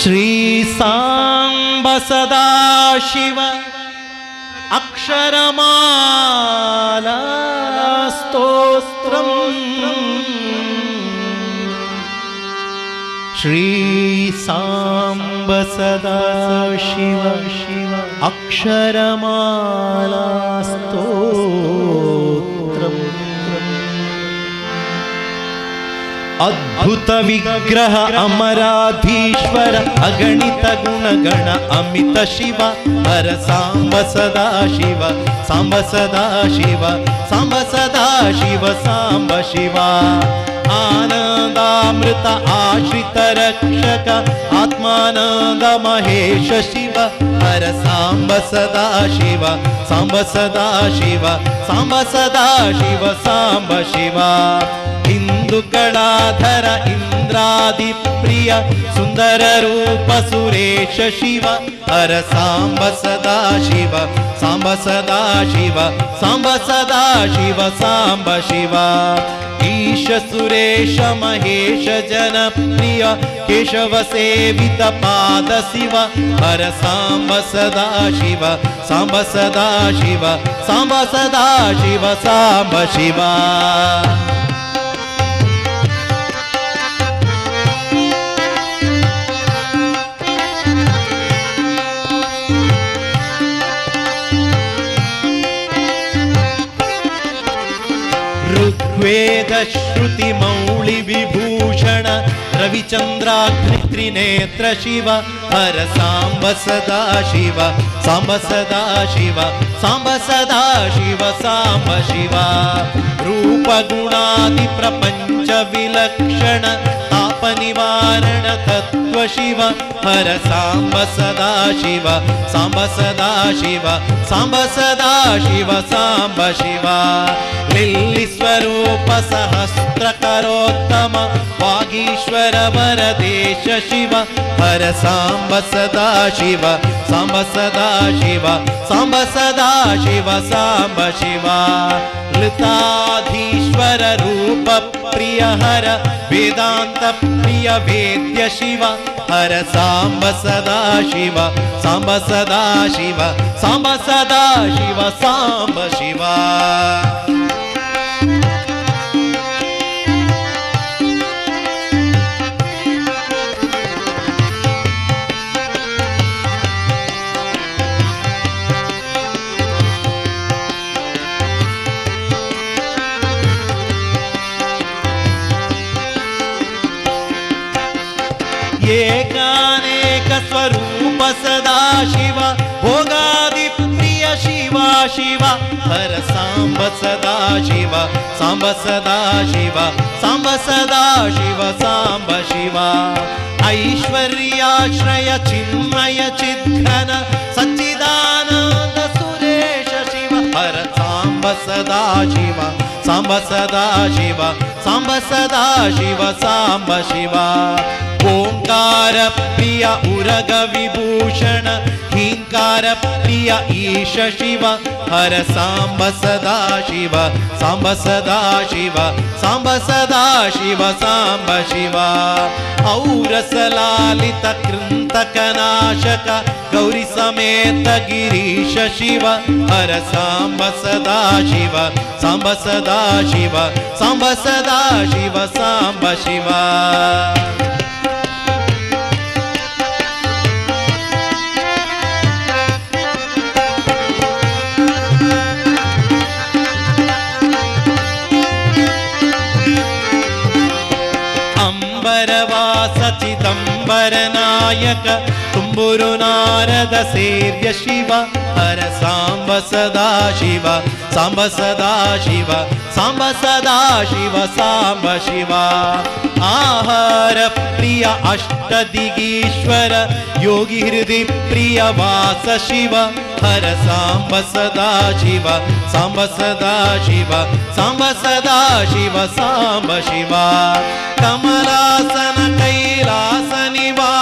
श्री सांब सदाशिव अक्षरमाला स्तोत्रम्। श्री सांब सदाशिव शिव अक्षरमाला अद्भुत विग्रह अमराधीश्वर अगणित गुणगण अमित शिव हर सांब सदा शिव सांब सदा शिव सांब सदा शिव सांब शिवा आनन्दामृत आश्रित रक्षक आत्मानन्द महेश शिव हर सांब सदा शिव सांब सदा शिव सांब सदा शिव सांब शिवा हिन्दुकलाधर इन्द्रादिप्रिय सुन्दर रूप सुरेश शिव, हर सांब सदा शिव, सांब सदा शिव, सांब सदा शिव, सांब शिवा। ईश सुरेश महेश जनप्रिय, केशव सेवित पाद शिव, हर सांब सदा शिव, सांब सदा शिव, सांब सदा शिव, सांब शिवा। ऋग्वेद श्रुति मौळि विभूषण रविचन्द्राग्नि शिव, हर सांब सदा शिव सांब सदा शिव सांब सदा शिव सांब शिवा। रूप गुणादि प्रपञ्च निवारण तत्त्व शिव हर सांब सदा शिव सांब सदा शिव सांब सदा शिव सांब शिवा लिल्लि स्वरूप सहस्र करोत्तम, वागीश्वर वरदेश शिव, हर सांब सदा शिव सांब सदा शिव सांब सदा शिव सांब शिवा लताधीश्वर रूप प्रिय हर वेदांत प्रिय वेद्य शिव, हर सांब सदा शिव, सांब सदा शिव, सांब सदा शिव, सांब शिवा। एकानेक स्वरूप सदा शिव भोगादि प्रिय शिवा, शिव। हर सांब सदा शिव, सांब सदा शिव, सांब सदा शिव, सांब शिवा। ऐश्वर्याश्रय, चिन्मय, चिद्घन सच्चिदानन्द सुरेश शिव। हर सांब सदा शिव, सांब सदा शिव, सांब सदा शिव, सांब शिवा। उरग विभूषण हीङ्कार प्रिय ईश शिव, हर सांब सदा शिव, सांब सदा शिव, सांब सदा शिव, सांब शिवा। औरसलालित कृन्तकनाशक गौरी समेत गिरीश शिव, हर सांब सदा शिव, सांब सदा शिव, सांब सदा शिव, सांब शिवा। यकुरुनारद सेव्य शिव हर साम्ब सदा शिव साम्ब सदा शिव साम्ब सदा शिव साम्ब शिव। आहार प्रिय अष्टदिगीश्वर योगी हृदि प्रिय वास शिव हर साम्ब सदा शिव साम्ब सदा शिव साम्ब सदा शिव साम्ब शिव। कमलासन कैलास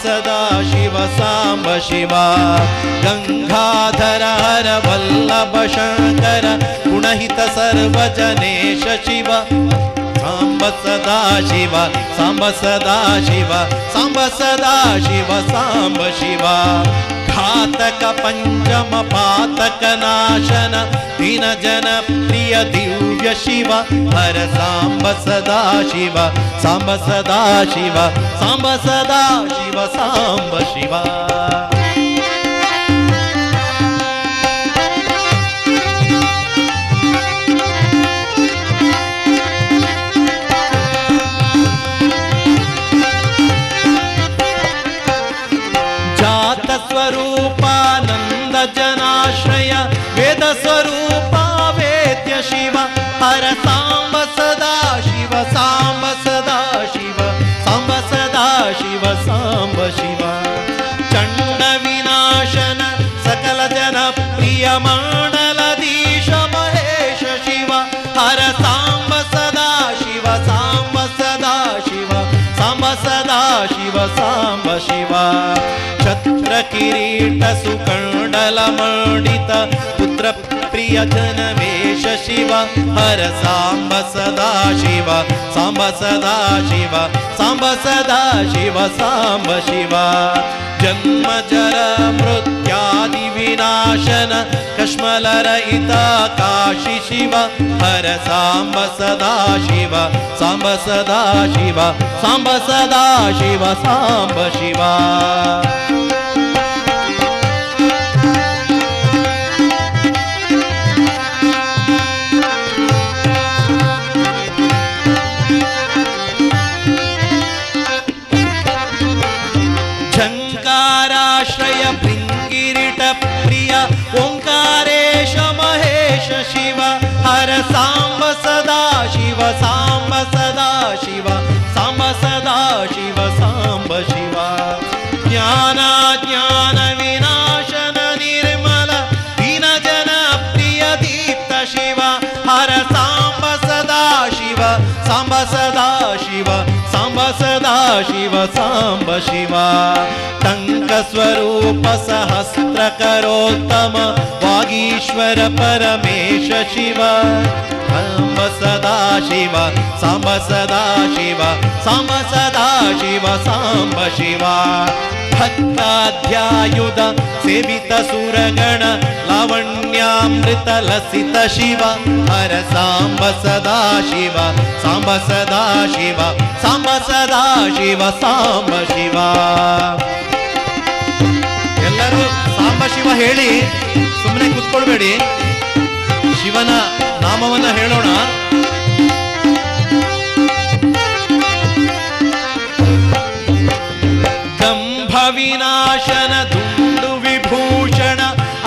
सदा शिव साम्ब शिवा। गङ्गाधर हर वल्लभ शङ्कर गुणहित सर्वजनेश शिव। साम्ब सदा शिव साम्ब सदा शिव साम्ब सदा शिव साम्ब शिवा। घातक पंचम पातक नाशन। दीन जन प्रिय दिव्य शिव। हर सांब सदा शिव। सांब सदा शिव। सांब सदा शिव, सांब शिव। नमः शिवा छत्रकिरीटसुकण्डलमण्डित पुत्रप्रियजनवेश शिव। हर सांब सदा शिव। सांब सदा शिव। सांब सदा शिव। सांब शिव। जन्म जर मृत्यादिविनाशन कश्मलरहिता शि शिव हर साम्ब सदा शिव साम्ब सदा शिव साम्ब सदा शिव साम्ब शिवा। शिव ज्ञानाज्ञान शिव साम्ब शिव टङ्कस्वरूप सहस्र करोत्तम वागीश्वर परमेश शिव साम्ब सदा शिव साम्ब सदा शिव साम्ब सदा शिव साम्ब शिव ಭಕ್ತಾಧ್ಯಾಯುಧ ಸೇವಿತ ಸುರಗಣ, ಲಾವಣ್ಯಾಮೃತ ಲಸಿತ ಶಿವ, ಹರ ಸಾಂಬ ಸದಾ ಶಿವ ಸಾಂಬ ಸದಾ ಶಿವ ಸಾಂಬ ಸದಾ ಶಿವ, ಸಾಂಬ ಶಿವ. ಎಲ್ಲರೂ ಸಾಂಬ ಶಿವ ಹೇಳಿ ಸುಮ್ಮನೆ ಕೂತ್ಕೊಳ್ಬೇಡಿ. ಶಿವನ ನಾಮವನ್ನ ಹೇಳೋಣ. विनाशन दुंडु विभूषण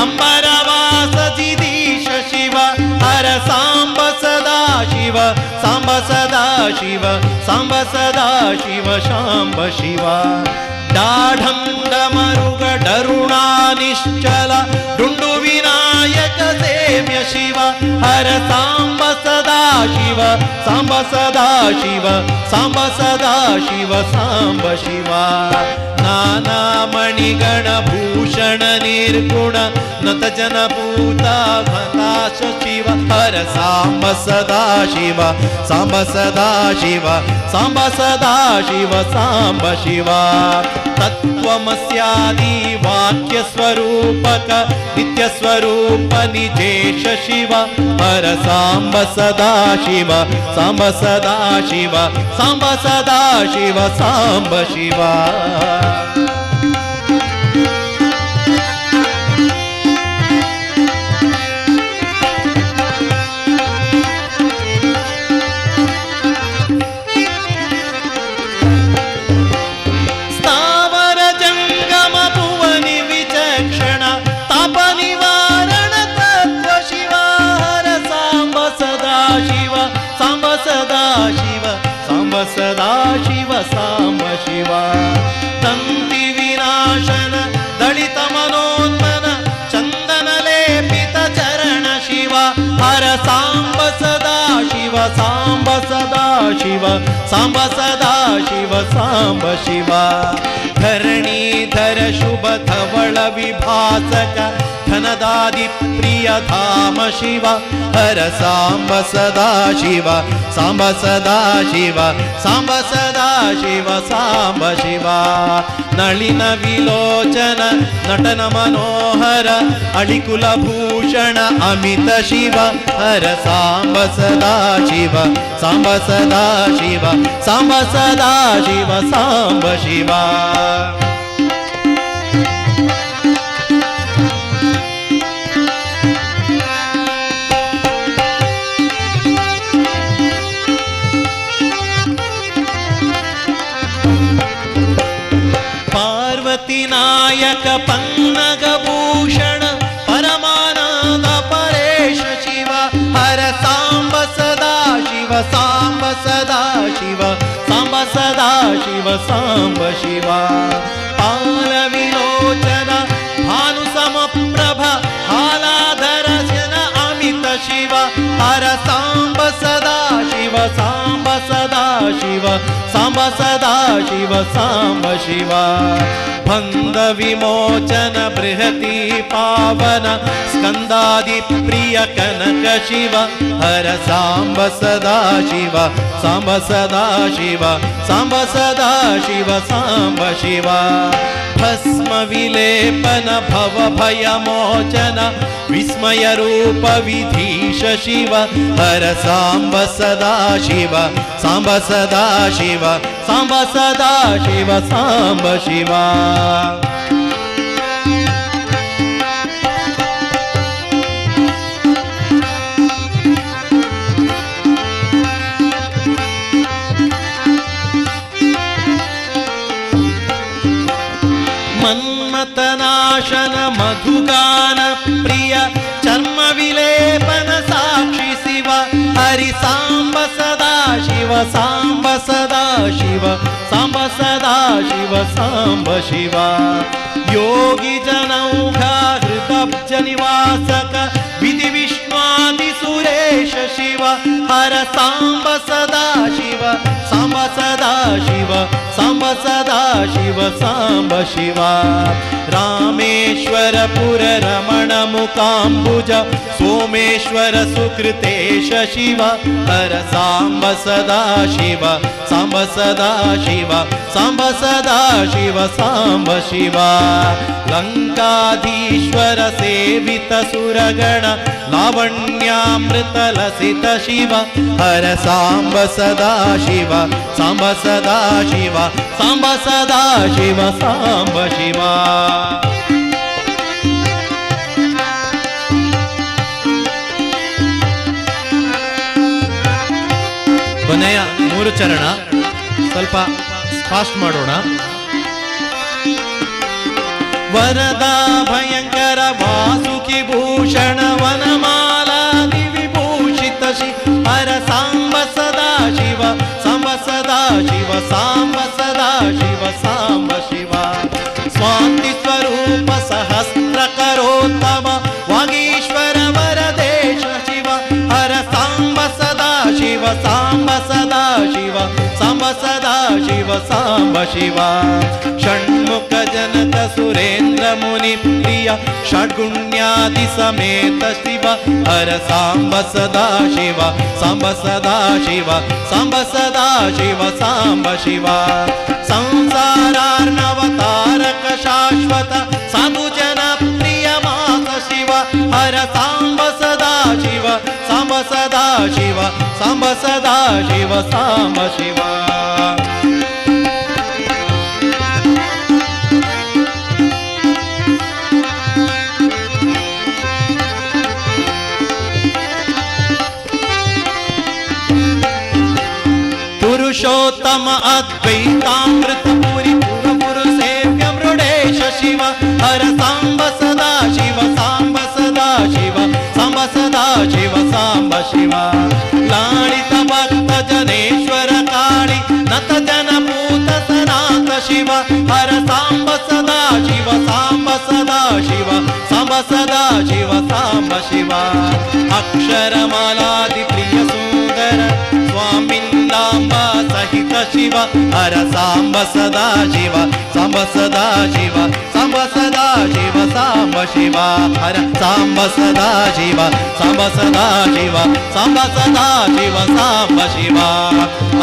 अंबरवास जिदीश शिव, हर सांब सदा शिव, सांब सदा शिव, सांब सदा शिव शाम्ब शिव। दाढं डमरुग डरुणा, निश्चल डुण्डु ಸೇವ್ಯ ಶಿವ ಹರ ಸಾಂಬ ಸದಾ ಶಿವ ಸಾಂಬ ಸದಾ ಶಿವ ಸಾಂಬ ಸದಾ ಶಿವ ಸಾಂಬ ಶಿವ ನಾನಾ ಮಣಿಗಣ ಭೂಷಣ ನಿರ್ಗುಣ ನತ ಜನ ಭೂತ ಭತಾಶ ಶಿವ ಹರ ಸಾಂಬ ಸದಾ ಶಿವ ಸಾಂಬ ಸದಾ ಶಿವ ಸಾಂಬ ಸದಾ ಶಿವ ಸಾಂಬ ಶಿವ ತತ್ವಮಸ್ಯಾದಿ वेङ्कटेश शिव हर सांब सदा शिव साम्ब सदा शिव सांब सदा शिव सांब शिवा। शिव सांब सदा शिव सांब शिवा. धरणीधर शुभ धवळ विभासक धनदादि प्रिय धाम शिव. हर सांब सदा शिव सांब सदा शिव सांब सदा शिव सांब शिवा. नळिन विलोचन नटन मनोहर अलिकुलभूषण अमित शिव. हर सांब सदा शिव सांब सदा शिवा सांब सदा शिवा सांब शिवा। पार्वती नायक पं सदा शिव सांब सदा शिव सांब शिवा पालविलोचन भानुसमप्रभ हालाधरचन अमित शिव हर सांब सदा शिव सांब सदा शिव सांब सदा शिव सांब शिवा बन्द विमोचन बृहति पावन स्कन्दादिप्रिय कनक शिव, हर साम्ब सदा शिव साम्ब सदा शिव, सांब सदा शिव, सांब शिव। भस्म विलेपन, भव भय मोचन, विस्मय रूप विधीश शिव, हर सांब सदा शिव, सांब सदा शिव, सांब सदा शिव, सांब शिवा। शिव, सांब सदा शिव, सांब सदा शिव, सांब शिवा। योगी जनौघा, हृदब्ज निवासक, विधि विश्वादि सुरे ಶಿವ ಹರ ಸಾಂಬ ಸದಾ ಶಿವ ಸಾಂಬ ಸದಾ ಶಿವ ಸಾಂಬ ಸದಾ ಶಿವ ಸಾಂಬ ಶಿವ ರಾಮೇಶ್ವರ ಪುರ ರಮಣ ಮುಕಾಂಬುಜ ಸೋಮೇಶ್ವರ ಸುಕೃತೇಶ ಶಿವ ಹರ ಸಾಂಬ ಸದಾ ಶಿವ ಸಾಂಬ ಸದಾ ಶಿವ ಸಾಂಬ ಸದಾ ಶಿವ ಸಾಂಬ ಶಿವ ಲಂಕಾಧೀಶ್ವರ ಸೇವಿತ ಸುರಗಣ ಲಾವಣ್ಯಾಮೃತ ಲಸಿತ ಶಿವ ಹರ ಸಾಂಬ ಸದಾ ಶಿವ ಸಾಂಬ ಸದಾ ಶಿವ ಸಾಂಬ ಸದಾ ಶಿವ ಸಾಂಬ ಶಿವ ಕೊನೆಯ ಮೂರು ಚರಣ ಸ್ವಲ್ಪ ಫಾಸ್ಟ್ ಮಾಡೋಣ ವರದಾ ಭಯಂಕರ ವಾಸುಕಿ ಭೂಷಣ ವನಮಾಲಾ ವಿಭೂಷಿತ ಶಿ ಹರ ಸಾಂಬ ಸದಾ ಶಿವ ಸಾಂಬ ಸದಾ ಶಿವ ಸಾಂಬ ಸದಾ ಶಿವ, ಸಾಂಬ ಶಿವ. ಸ್ವಾತಿ ಸ್ವರೂಪ ಸಹಸ್ರ ಕರೋತ್ತಮ, ವಾಗೀಶ್ವರ ವರದೇಶ ಶಿವ ಹರ ಸಾಂಬ ಸದಾ ಶಿವ ಸಾಂಬ ಸದಾ ಶಿವ ಸಾಂಬ ಸದಾ ಶಿವ, ಸಾಂಬ ಶಿವ. ಷಣ್ಮುಖ भजनत सुरेन्द्र मुनिप्रिया षड्गुण्यादिसमेत शिव, हर सांब सदा शिव साम्ब सदा शिव साम्ब सदा शिव साम्ब शिव। संसारार्णवतारक शाश्वत साधुजनप्रियमास शिव, हर सांब सदा शिव साम्ब सदा शिव साम्ब सदा शिव, सांब शिवा। पुरुषोत्तम अद्वैतामृत पुरी पुर मृडेश शिव हर सांब सदा शिव सांब सदा शिव सांब सदा शिव सांब शिव। लालित भक्त जनेश्वर काळी नत जनभूत सनात शिव। हर सांब सदा शिव सांब सदा शिव सांब सदा शिव सांब शिव। अक्षरमालादि सांबा सहित शिवा हर सांब सदा शिवा सांब सदा शिवा सांब सदा शिव सांब शिवा हर सांब सदा शिवा सांब सदा शिवा सांब सदा शिव सांब शिवा।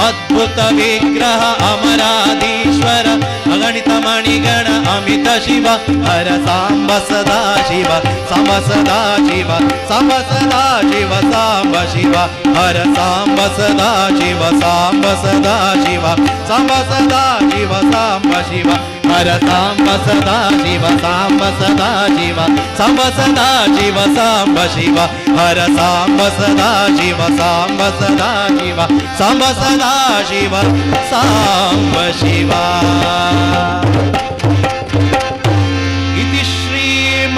अद्भुत विग्रह अमराधीश्वर अगणित मणिगण अमित शिवा हर सांब सदा शिवा सांब सदा शिवा सांब सदा शिव सांब शिवा हर सांब सदा शिव सांब सदा शिवा सांब सदा शिव सांब शिवा हर सांब सदा शिव सांब सदा शिवा सांब सदा शिव सांब शिवा हर सांब सदा शिव सांब सदा शिवा सांब सदा शिव सांब शिवा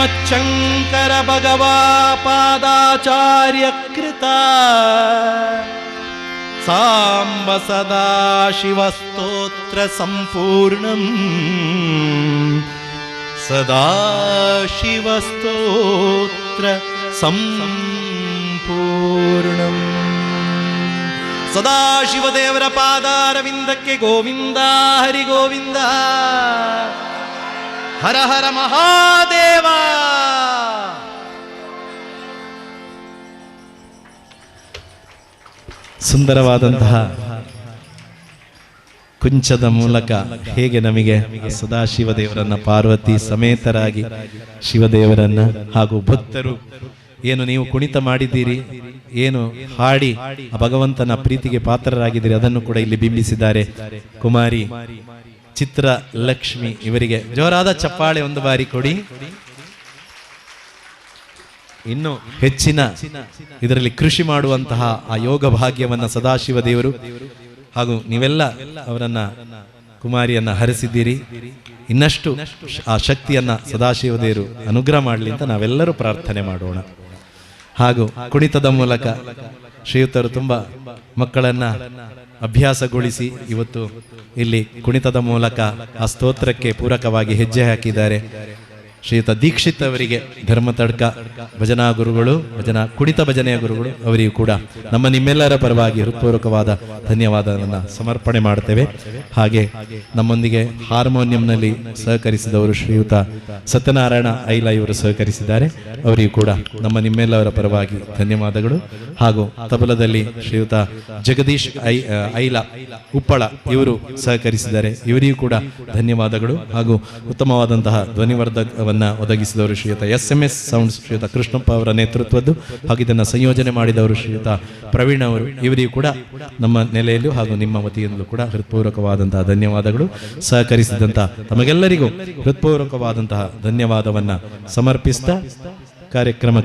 श्रीमच्छङ्करभगवापादाचार्यकृता साम्ब सदा शिवस्तोत्र सम्पूर्णम् सदा शिवस्तोत्र सदा शिवदेवरपादारविन्दके गोविन्दा हरिगोविन्दा ಹರಿ ಹರ ಮಹಾದೇವ! ಸುಂದರವಾದಂತಹ ಕುಂಚದ ಮೂಲಕ ಹೇಗೆ ನಮಗೆ ಸದಾಶಿವದೇವರನ್ನ ಪಾರ್ವತಿ ಸಮೇತರಾಗಿ ಶಿವದೇವರನ್ನ ಹಾಗೂ ಭಕ್ತರು ಏನು ನೀವು ಕುಣಿತ ಮಾಡಿದ್ದೀರಿ, ಏನು ಹಾಡಿ ಭಗವಂತನ ಪ್ರೀತಿಗೆ ಪಾತ್ರರಾಗಿದ್ದೀರಿ, ಅದನ್ನು ಕೂಡ ಇಲ್ಲಿ ಬಿಂಬಿಸಿದ್ದಾರೆ. ಕುಮಾರಿ ಚಿತ್ರ ಲಕ್ಷ್ಮಿ ಇವರಿಗೆ. ಜೋರಾದ ಚಪ್ಪಾಳೆ ಒಂದು ಬಾರಿ ಕೊಡಿ. ಇನ್ನು ಹೆಚ್ಚಿನ ಇದರಲ್ಲಿ ಕೃಷಿ ಮಾಡುವಂತಹ ಆ ಯೋಗ ಭಾಗ್ಯವನ್ನ ಸದಾಶಿವ ದೇವರು ಹಾಗೂ ನೀವೆಲ್ಲ ಅವರನ್ನ ಕುಮಾರಿಯನ್ನ ಹರಿಸಿದ್ದೀರಿ. ಇನ್ನಷ್ಟು ಆ ಶಕ್ತಿಯನ್ನ ಸದಾಶಿವ ದೇವರು ಅನುಗ್ರಹ ಮಾಡಲಿ ಅಂತ ನಾವೆಲ್ಲರೂ ಪ್ರಾರ್ಥನೆ ಮಾಡೋಣ. ಹಾಗೂ ಕುಣಿತದ ಮೂಲಕ ಶ್ರೀಯುತರು ತುಂಬಾ ಮಕ್ಕಳನ್ನ ಅಭ್ಯಾಸಗೊಳಿಸಿ ಇವತ್ತು ಇಲ್ಲಿ ಕುಣಿತದ ಮೂಲಕ ಆ ಸ್ತೋತ್ರಕ್ಕೆ ಪೂರಕವಾಗಿ ಹೆಜ್ಜೆ ಹಾಕಿದ್ದಾರೆ. ಶ್ರೀಯುತ ದೀಕ್ಷಿತ್ ಅವರಿಗೆ ಧರ್ಮ ತಡ್ಕ, ಭಜನಾ ಗುರುಗಳು, ಭಜನಾ ಕುಣಿತ ಭಜನೆಯ ಗುರುಗಳು ಅವರಿಗೂ ಕೂಡ ನಮ್ಮ ನಿಮ್ಮೆಲ್ಲರ ಪರವಾಗಿ ಹೃತ್ಪೂರ್ವಕವಾದ ಧನ್ಯವಾದವನ್ನು ಸಮರ್ಪಣೆ ಮಾಡ್ತೇವೆ. ಹಾಗೆ ನಮ್ಮೊಂದಿಗೆ ಹಾರ್ಮೋನಿಯಂನಲ್ಲಿ ಸಹಕರಿಸಿದವರು ಶ್ರೀಯುತ ಸತ್ಯನಾರಾಯಣ ಐಲ ಇವರು ಸಹಕರಿಸಿದ್ದಾರೆ. ಅವರಿಗೂ ಕೂಡ ನಮ್ಮ ನಿಮ್ಮೆಲ್ಲರ ಪರವಾಗಿ ಧನ್ಯವಾದಗಳು. ಹಾಗೂ ತಬಲದಲ್ಲಿ ಶ್ರೀಯುತ ಜಗದೀಶ್ ಐ ಐಲ ಉಪ್ಪಳ ಇವರು ಸಹಕರಿಸಿದ್ದಾರೆ. ಇವರಿಗೂ ಕೂಡ ಧನ್ಯವಾದಗಳು. ಹಾಗೂ ಉತ್ತಮವಾದಂತಹ ಧ್ವನಿವರ್ಧಕವನ್ನ ಒದಗಿಸಿದವರು ಶ್ರೀಯುತ ಎಸ್ ಎಂ ಎಸ್ ಸೌಂಡ್ಸ್ ಶ್ರೀಯುತ ಕೃಷ್ಣಪ್ಪ ಅವರ ನೇತೃತ್ವದ್ದು. ಹಾಗೂ ಇದನ್ನು ಸಂಯೋಜನೆ ಮಾಡಿದವರು ಶ್ರೀಯುತ ಪ್ರವೀಣ್ ಅವರು. ಇವರಿಗೂ ಕೂಡ ನಮ್ಮ ನೆಲೆಯಲ್ಲೂ ಹಾಗೂ ನಿಮ್ಮ ವತಿಯಿಂದಲೂ ಕೂಡ ಹೃತ್ಪೂರ್ವಕವಾದಂತಹ ಧನ್ಯವಾದಗಳು. ಸಹಕರಿಸಿದಂತಹ ತಮಗೆಲ್ಲರಿಗೂ ಹೃತ್ಪೂರ್ವಕವಾದಂತಹ ಧನ್ಯವಾದವನ್ನು ಸಮರ್ಪಿಸ್ತಾ ಕಾರ್ಯಕ್ರಮ